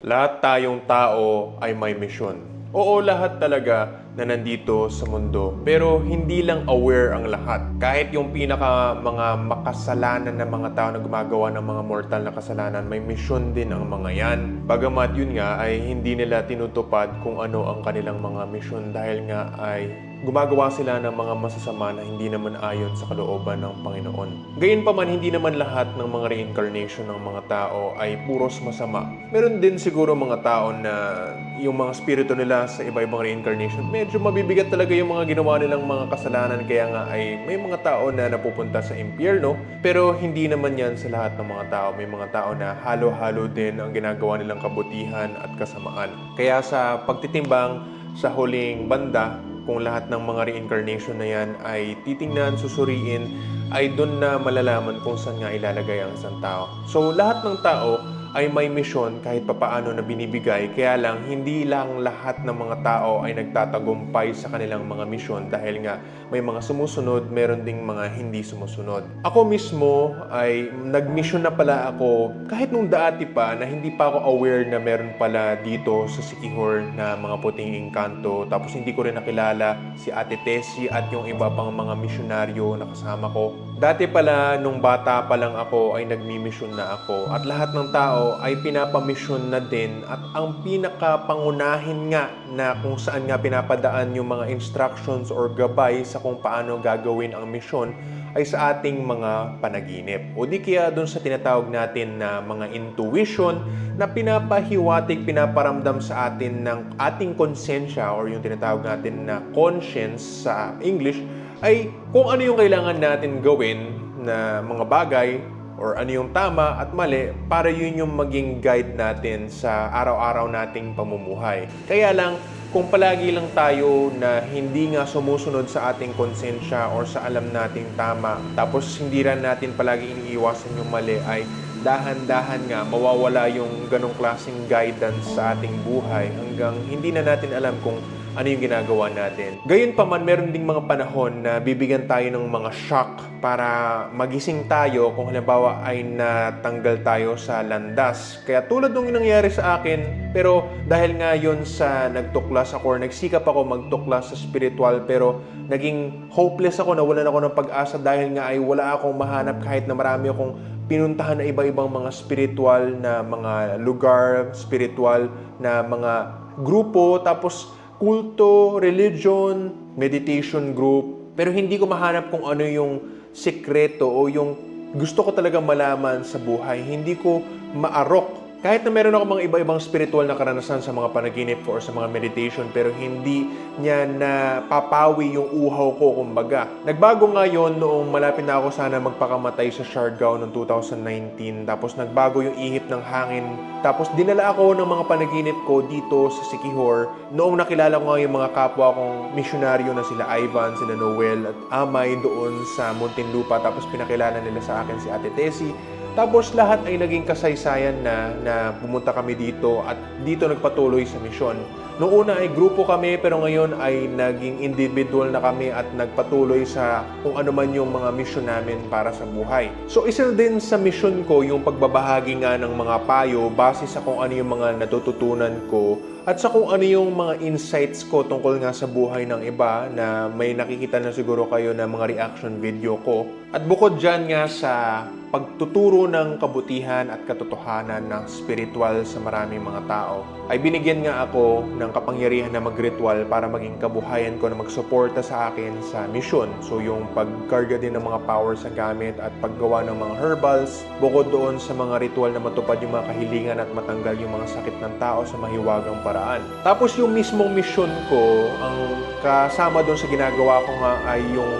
Lahat tayong tao ay may misyon. Oo, lahat talaga na nandito sa mundo. Pero hindi lang aware ang lahat. Kahit yung pinaka mga makasalanan na mga tao na gumagawa ng mga mortal na kasalanan, may misyon din ang mga yan. Bagamat yun nga ay hindi nila tinutupad kung ano ang kanilang mga misyon dahil nga ay gumagawa sila ng mga masasama na hindi naman ayon sa kalooban ng Panginoon. Gayunpaman, hindi naman lahat ng mga reincarnation ng mga tao ay puros masama. Meron din siguro mga tao na yung mga spirito nila sa iba-ibang reincarnation, medyo mabibigat talaga yung mga ginawa nilang mga kasalanan kaya nga ay may mga tao na napupunta sa impyerno pero hindi naman yan sa lahat ng mga tao. May mga tao na halo-halo din ang ginagawa nilang kabutihan at kasamaan. Kaya sa pagtitimbang sa huling banda, kung lahat ng mga reincarnation na yan ay titingnan, susuriin, ay doon na malalaman kung saan nga ilalagay ang isang tao. So, lahat ng tao ay may misyon kahit papaano na binibigay. Kaya lang, hindi lang lahat ng mga tao ay nagtatagumpay sa kanilang mga misyon dahil nga may mga sumusunod, meron ding mga hindi sumusunod. Ako mismo ay nag-mission na pala ako kahit nung dati pa na hindi pa ako aware na meron pala dito sa Sikihor na mga puting engkanto. Tapos hindi ko rin nakilala si Ate Tessie at yung iba pang mga misyonaryo na kasama ko. Dati pala, nung bata pa lang ako, ay nagmi-mission na ako. At lahat ng tao ay pinapamisyon na din. At ang pinakapangunahin nga na kung saan nga pinapadaan yung mga instructions or gabay sa kung paano gagawin ang misyon ay sa ating mga panaginip. O di kaya doon sa tinatawag natin na mga intuition na pinapahiwatig, pinaparamdam sa atin ng ating konsensya or yung tinatawag natin na conscience sa English ay kung ano yung kailangan natin gawin na mga bagay or ano yung tama at mali para yun yung maging guide natin sa araw-araw nating pamumuhay. Kaya lang, kung palagi lang tayo na hindi nga sumusunod sa ating konsensya or sa alam nating tama, tapos hindi rin natin palagi iniiwasan yung mali, ay dahan-dahan nga mawawala yung ganong klaseng guidance sa ating buhay hanggang hindi na natin alam kung ano yung ginagawa natin. Gayun pa man, meron ding mga panahon na bibigyan tayo ng mga shock para magising tayo kung halimbawa ay natanggal tayo sa landas. Kaya tulad nung nangyari sa akin, pero dahil nga yun sa nagtuklas ako or nagsikap ako magtuklas sa spiritual pero naging hopeless ako, nawalan ako ng pag-asa dahil nga ay wala akong mahanap kahit na marami akong pinuntahan na iba-ibang mga spiritual na mga lugar, spiritual na mga grupo, tapos kulto, religion, meditation group. Pero hindi ko mahanap kung ano yung sekreto o yung gusto ko talaga malaman sa buhay. Hindi ko maarok kahit na meron ako mga iba-ibang spiritual na karanasan sa mga panaginip or sa mga meditation, pero hindi niya na papawi yung uhaw ko, kumbaga. Nagbago nga yon noong malapit na ako sana magpakamatay sa Siargao noong 2019. Tapos nagbago yung ihip ng hangin. Tapos dinala ako ng mga panaginip ko dito sa Sikihor. Noong nakilala ko nga yung mga kapwa kong misyonaryo na sila Ivan, sila Noel at Amay doon sa Muntinlupa. Tapos pinakilala nila sa akin si Ate Tessie. Tapos lahat ay naging kasaysayan na na pumunta kami dito at dito nagpatuloy sa misyon. Noong una ay grupo kami pero ngayon ay naging individual na kami at nagpatuloy sa kung ano man yung mga misyon namin para sa buhay. So isa din sa misyon ko yung pagbabahagi nga ng mga payo base sa kung ano yung mga natututunan ko at sa kung ano yung mga insights ko tungkol nga sa buhay ng iba na may nakikita na siguro kayo na mga reaction video ko. At bukod dyan nga sa pagtuturo ng kabutihan at katotohanan ng spiritual sa maraming mga tao, ay binigyan nga ako ng kapangyarihan na mag-ritual para maging kabuhayan ko na magsuporta sa akin sa mission. So yung pagkarga din ng mga power sa gamit at paggawa ng mga herbals, bukod doon sa mga ritual na matupad yung mga kahilingan at matanggal yung mga sakit ng tao sa mahiwagang paraan. Tapos yung mismong mission ko, ang kasama doon sa ginagawa ko nga ay yung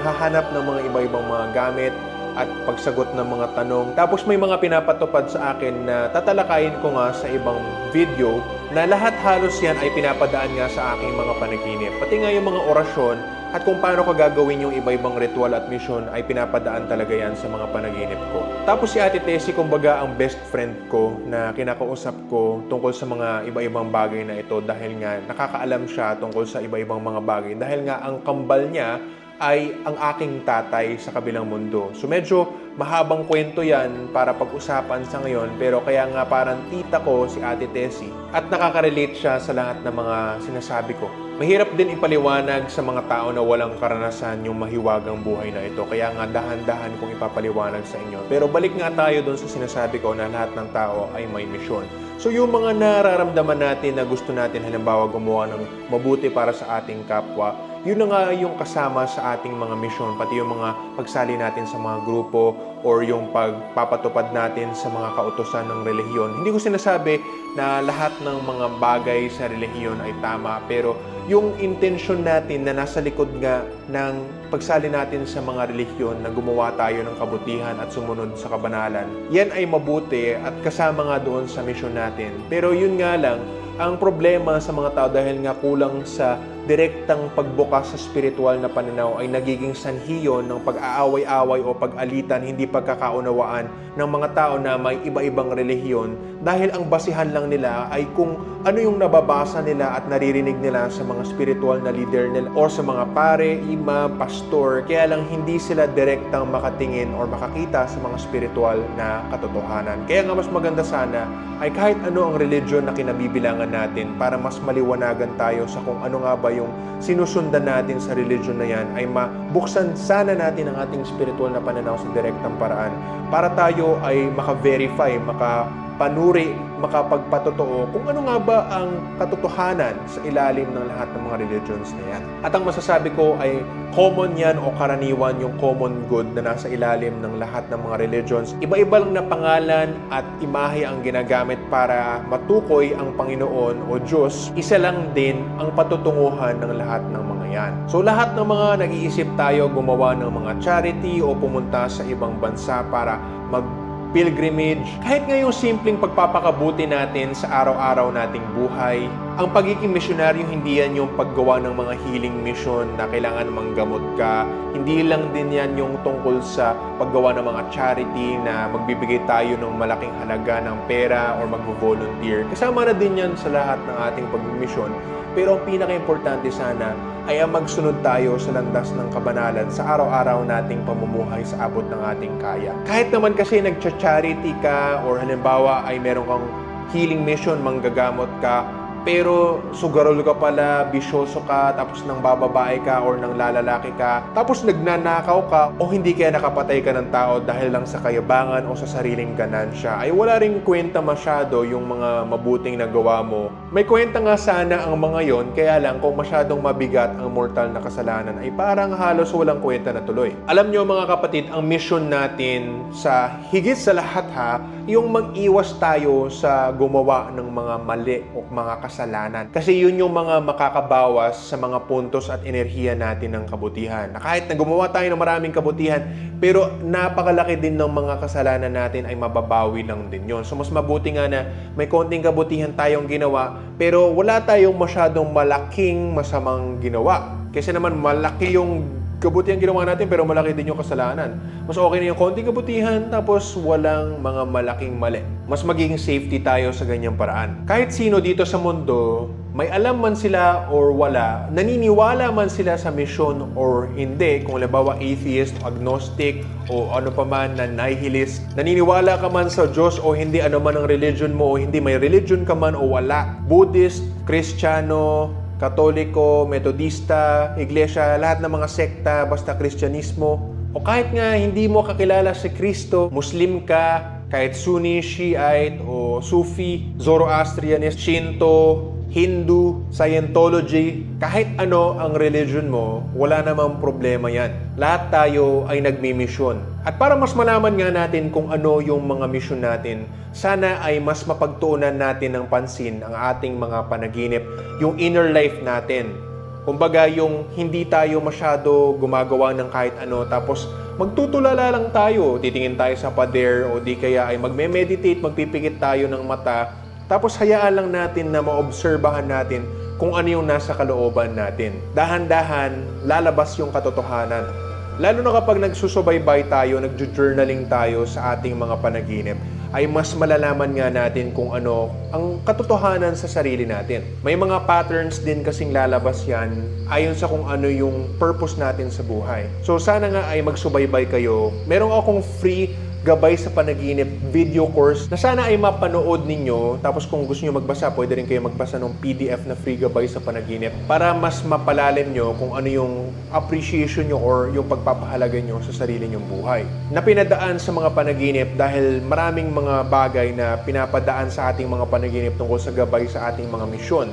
paghahanap ng mga iba-ibang mga gamit, at pagsagot ng mga tanong. Tapos may mga pinapatupad sa akin na tatalakayin ko nga sa ibang video na lahat halos yan ay pinapadaan nga sa aking mga panaginip. Pati nga yung mga orasyon at kung paano ko gagawin yung iba-ibang ritual at mission ay pinapadaan talaga yan sa mga panaginip ko. Tapos si Ate Tessie, kumbaga ang best friend ko na kinakausap ko tungkol sa mga iba-ibang bagay na ito dahil nga nakakaalam siya tungkol sa iba-ibang mga bagay. Dahil nga ang kambal niya ay ang aking tatay sa kabilang mundo. So medyo mahabang kwento yan para pag-usapan sa ngayon pero kaya nga parang tita ko si Ate Tessie at nakaka-relate siya sa lahat ng mga sinasabi ko. Mahirap din ipaliwanag sa mga tao na walang karanasan yung mahiwagang buhay na ito. Kaya nga dahan-dahan kong ipapaliwanag sa inyo. Pero balik nga tayo doon sa sinasabi ko na lahat ng tao ay may misyon. So yung mga nararamdaman natin na gusto natin halimbawa gumawa ng mabuti para sa ating kapwa, yun na nga yung kasama sa ating mga misyon, pati yung mga pagsali natin sa mga grupo or yung pagpapatupad natin sa mga kautosan ng relihiyon. Hindi ko sinasabi na lahat ng mga bagay sa relihiyon ay tama, pero yung intention natin na nasa likod nga ng pagsali natin sa mga relihiyon na gumawa tayo ng kabutihan at sumunod sa kabanalan, yan ay mabuti at kasama nga doon sa misyon natin. Pero yun nga lang, ang problema sa mga tao dahil nga kulang sa direktang pagbukas sa spiritual na pananaw ay nagiging sanhiyon ng pag-aaway-away o pag-alitan, hindi pagkakaunawaan ng mga tao na may iba-ibang relihiyon dahil ang basihan lang nila ay kung ano yung nababasa nila at naririnig nila sa mga spiritual na leader nila or sa mga pare, imam, pastor, kaya lang hindi sila direktang makatingin or makakita sa mga spiritual na katotohanan. Kaya nga mas maganda sana ay kahit ano ang religion na kinabibilangan natin para mas maliwanagan tayo sa kung ano nga ba yung sinusundan natin sa religion na yan ay mabuksan sana natin ang ating spiritual na pananaw sa direktang paraan para tayo ay maka-verify, maka-panuri, makapagpatotoo kung ano nga ba ang katotohanan sa ilalim ng lahat ng mga religions na yan. At ang masasabi ko ay common yan o karaniwan yung common good na nasa ilalim ng lahat ng mga religions. Iba-iba lang na pangalan at imahe ang ginagamit para matukoy ang Panginoon o Diyos. Isa lang din ang patutunguhan ng lahat ng mga yan. So lahat ng mga nag-iisip tayo gumawa ng mga charity o pumunta sa ibang bansa para mag pilgrimage, kahit nga yung simpleng pagpapakabuti natin sa araw-araw nating buhay, ang pagiging misyonaryo hindi yan yung paggawa ng mga healing mission na kailangan manggamot ka. Hindi lang din yan yung tungkol sa paggawa ng mga charity na magbibigay tayo ng malaking halaga ng pera or mag-volunteer. Kasama na din yan sa lahat ng ating pagmisyon. Pero ang pinaka-importante sana ay ang magsunod tayo sa landas ng kabanalan sa araw-araw nating pamumuhay sa abot ng ating kaya. Kahit naman kasi nagcha-charity ka or halimbawa ay meron kang healing mission, manggagamot ka, pero sugarol ka pala, bisyoso ka, tapos nang bababae ka or nang lalalaki ka, tapos nagnanakaw ka o hindi kaya nakapatay ka ng tao dahil lang sa kayabangan o sa sariling ganansya, ay wala ring kwenta masyado yung mga mabuting nagawa mo. May kwenta nga sana ang mga yon, kaya lang kung masyadong mabigat ang mortal na kasalanan, ay parang halos walang kwenta na tuloy. Alam nyo mga kapatid, ang mission natin sa higit sa lahat ha, yung mag-iwas tayo sa gumawa ng mga mali o mga kasalanan. Kasi yun yung mga makakabawas sa mga puntos at enerhiya natin ng kabutihan. Na kahit na gumawa tayo ng maraming kabutihan, pero napakalaki din ng mga kasalanan natin ay mababawi lang din yon. So mas mabuti nga na may konting kabutihan tayong ginawa, pero wala tayong masyadong malaking masamang ginawa. Kasi naman malaki yung kabutihan ginawa natin pero malaki din yung kasalanan. Mas okay na yung konting kabutihan tapos walang mga malaking mali. Mas magiging safety tayo sa ganyang paraan. Kahit sino dito sa mundo, may alam man sila or wala, naniniwala man sila sa mission or hindi, kung halimbawa atheist, agnostic, o ano pa man na nihilist, naniniwala ka man sa Diyos o hindi, ano man ang religion mo o hindi, may religion ka man o wala, Buddhist, Kristiyano, Katoliko, Metodista, Iglesia, lahat ng mga sekta, basta Kristyanismo, o kahit nga hindi mo kakilala si Kristo, Muslim ka, kahit Sunni, Shiite, o Sufi, Zoroastrianist, Shinto, Hindu, Scientology, kahit ano ang religion mo, wala namang problema yan. Lahat tayo ay nagmimisyon. At para mas malaman nga natin kung ano yung mga misyon natin, sana ay mas mapagtuunan natin ng pansin ang ating mga panaginip, yung inner life natin. Kumbaga yung hindi tayo masyado gumagawa ng kahit ano tapos magtutulala lang tayo, titingin tayo sa pader o di kaya ay magme-meditate, magpipikit tayo ng mata tapos hayaan lang natin na maobserbahan natin kung ano yung nasa kalooban natin. Dahan-dahan, lalabas yung katotohanan. Lalo na kapag nagsusubaybay tayo, nagjo-journaling tayo sa ating mga panaginip, ay mas malalaman nga natin kung ano ang katotohanan sa sarili natin. May mga patterns din kasing lalabas yan ayon sa kung ano yung purpose natin sa buhay. So sana nga ay magsubaybay kayo. Meron akong free gabay sa panaginip video course na sana ay mapanood ninyo. Tapos kung gusto nyo magbasa, pwede rin kayo magbasa ng PDF na free gabay sa panaginip para mas mapalalim nyo kung ano yung appreciation nyo or yung pagpapahalaga nyo sa sarili nyong buhay. Na pinadaan sa mga panaginip dahil maraming mga bagay na pinapadaan sa ating mga panaginip tungkol sa gabay sa ating mga misyon.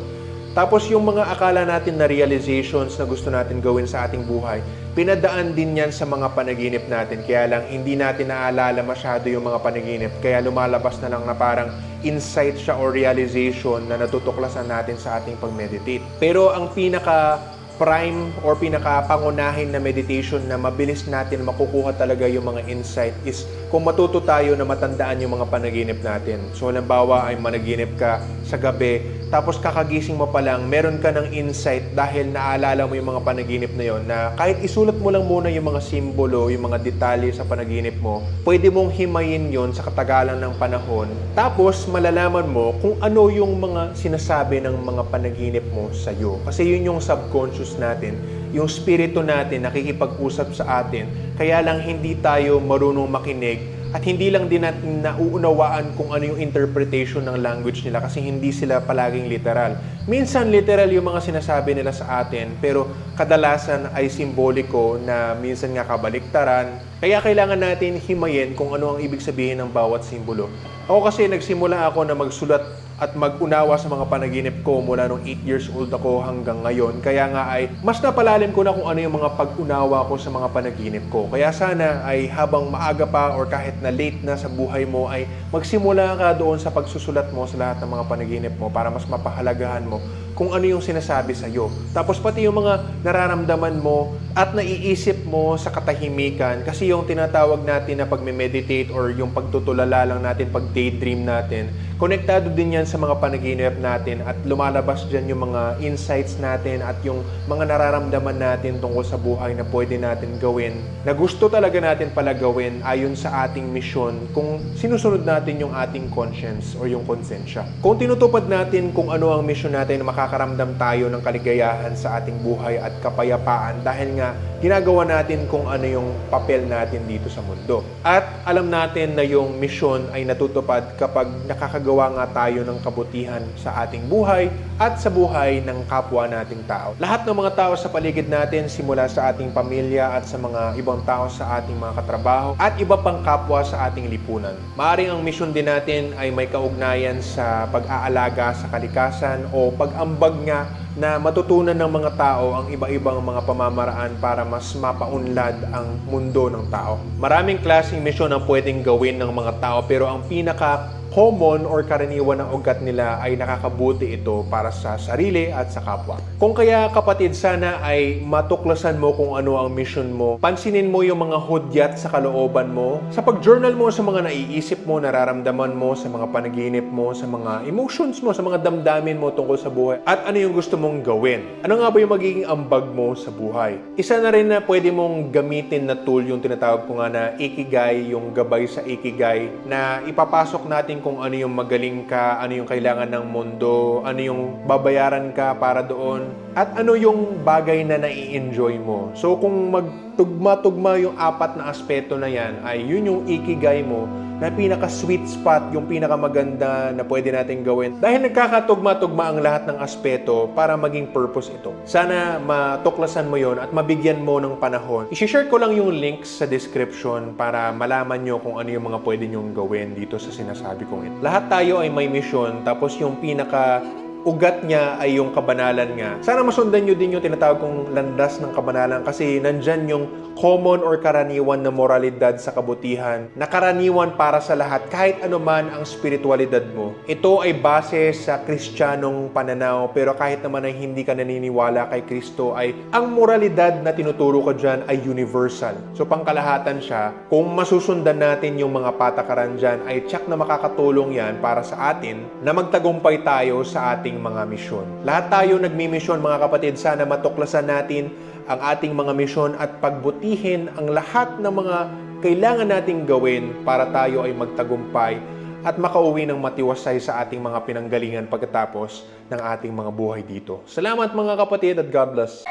Tapos yung mga akala natin na realizations na gusto natin gawin sa ating buhay, pinadaan din yan sa mga panaginip natin. Kaya lang hindi natin naalala masyado yung mga panaginip. Kaya lumalabas na lang na parang insight siya or realization na natutuklasan natin sa ating pag-meditate. Pero ang pinaka prime or pinaka-pangunahin na meditation na mabilis natin makukuha talaga yung mga insight is kung matuto tayo na matandaan yung mga panaginip natin. So, halimbawa ay managinip ka sa gabi, tapos kakagising mo pa lang, meron ka ng insight dahil naalala mo yung mga panaginip na yon na kahit isulat mo lang muna yung mga simbolo, yung mga detalye sa panaginip mo, pwede mong himayin yon sa katagalan ng panahon. Tapos, malalaman mo kung ano yung mga sinasabi ng mga panaginip mo sa iyo. Kasi yun yung subconscious natin, yung spirito natin nakikipag-usap sa atin. Kaya lang hindi tayo marunong makinig at hindi lang din natin nauunawaan kung ano yung interpretation ng language nila kasi hindi sila palaging literal. Minsan literal yung mga sinasabi nila sa atin pero kadalasan ay simboliko na minsan nga kabaliktaran. Kaya kailangan natin himayin kung ano ang ibig sabihin ng bawat simbolo. Ako kasi nagsimula ako na magsulat at mag-unawa sa mga panaginip ko mula nung 8 years old ako hanggang ngayon. Kaya nga ay mas napalalim ko na kung ano yung mga pag-unawa ko sa mga panaginip ko. Kaya sana ay habang maaga pa or kahit na late na sa buhay mo ay magsimula ka doon sa pagsusulat mo sa lahat ng mga panaginip mo para mas mapahalagahan mo kung ano yung sinasabi sa iyo. Tapos pati yung mga nararamdaman mo at naiisip mo sa katahimikan kasi yung tinatawag natin na pagme-meditate or yung pagtutulala lang natin, pag-daydream natin, konektado din yan sa mga panaginip natin at lumalabas dyan yung mga insights natin at yung mga nararamdaman natin tungkol sa buhay na pwede natin gawin na gusto talaga natin pala gawin ayon sa ating misyon kung sinusunod natin yung ating conscience or yung konsensya. Kung tinutupad natin kung ano ang misyon natin, makakaramdam tayo ng kaligayahan sa ating buhay at kapayapaan dahil nga ginagawa natin kung ano yung papel natin dito sa mundo. At alam natin na yung misyon ay natutupad kapag nakakagawa nga tayo ng kabutihan sa ating buhay at sa buhay ng kapwa nating tao. Lahat ng mga tao sa paligid natin, simula sa ating pamilya at sa mga ibang tao sa ating mga katrabaho at iba pang kapwa sa ating lipunan. Maaring ang misyon din natin ay may kaugnayan sa pag-aalaga sa kalikasan o pag-ambag nga na matutunan ng mga tao ang iba-ibang mga pamamaraan para mas mapaunlad ang mundo ng tao. Maraming klaseng misyon ang pwedeng gawin ng mga tao pero ang pinaka common or karaniwan na ugat nila ay nakakabuti ito para sa sarili at sa kapwa. Kung kaya kapatid, sana ay matuklasan mo kung ano ang mission mo. Pansinin mo yung mga hudyat sa kalooban mo. Sa pag-journal mo sa mga naiisip mo, nararamdaman mo, sa mga panaginip mo, sa mga emotions mo, sa mga damdamin mo tungkol sa buhay. At ano yung gusto mong gawin. Ano nga ba yung magiging ambag mo sa buhay? Isa na rin na pwede mong gamitin na tool yung tinatawag ko nga na Ikigai, yung gabay sa Ikigai, na ipapasok natin kung ano yung magaling ka, ano yung kailangan ng mundo, ano yung babayaran ka para doon, at ano yung bagay na nai-enjoy mo. So kung magtugma-tugma yung apat na aspeto na yan, ay yun yung Ikigai mo, na pinaka-sweet spot, yung pinakamaganda na pwede natin gawin. Dahil nagkakatugma-tugma ang lahat ng aspeto para maging purpose ito. Sana matuklasan mo yon at mabigyan mo ng panahon. I-share ko lang yung links sa description para malaman nyo kung ano yung mga pwede nyong gawin dito sa sinasabi kong ito. Lahat tayo ay may mission, tapos yung pinaka ugat niya ay yung kabanalan nga. Sana masundan nyo din yung tinatawag kong landas ng kabanalan kasi nandyan yung common or karaniwan na moralidad sa kabutihan na karaniwan para sa lahat kahit anuman ang spiritualidad mo. Ito ay base sa kristyanong pananaw pero kahit naman ay hindi ka naniniwala kay Kristo ay ang moralidad na tinuturo ko dyan ay universal. So pangkalahatan siya, kung masusundan natin yung mga patakaran dyan ay tsak na makakatulong yan para sa atin na magtagumpay tayo sa ating mga misyon. Lahat tayo nagmi-misyon mga kapatid, sana matuklasan natin ang ating mga misyon at pagbutihin ang lahat ng mga kailangan nating gawin para tayo ay magtagumpay at makauwi ng matiwasay sa ating mga pinanggalingan pagkatapos ng ating mga buhay dito. Salamat mga kapatid at God bless.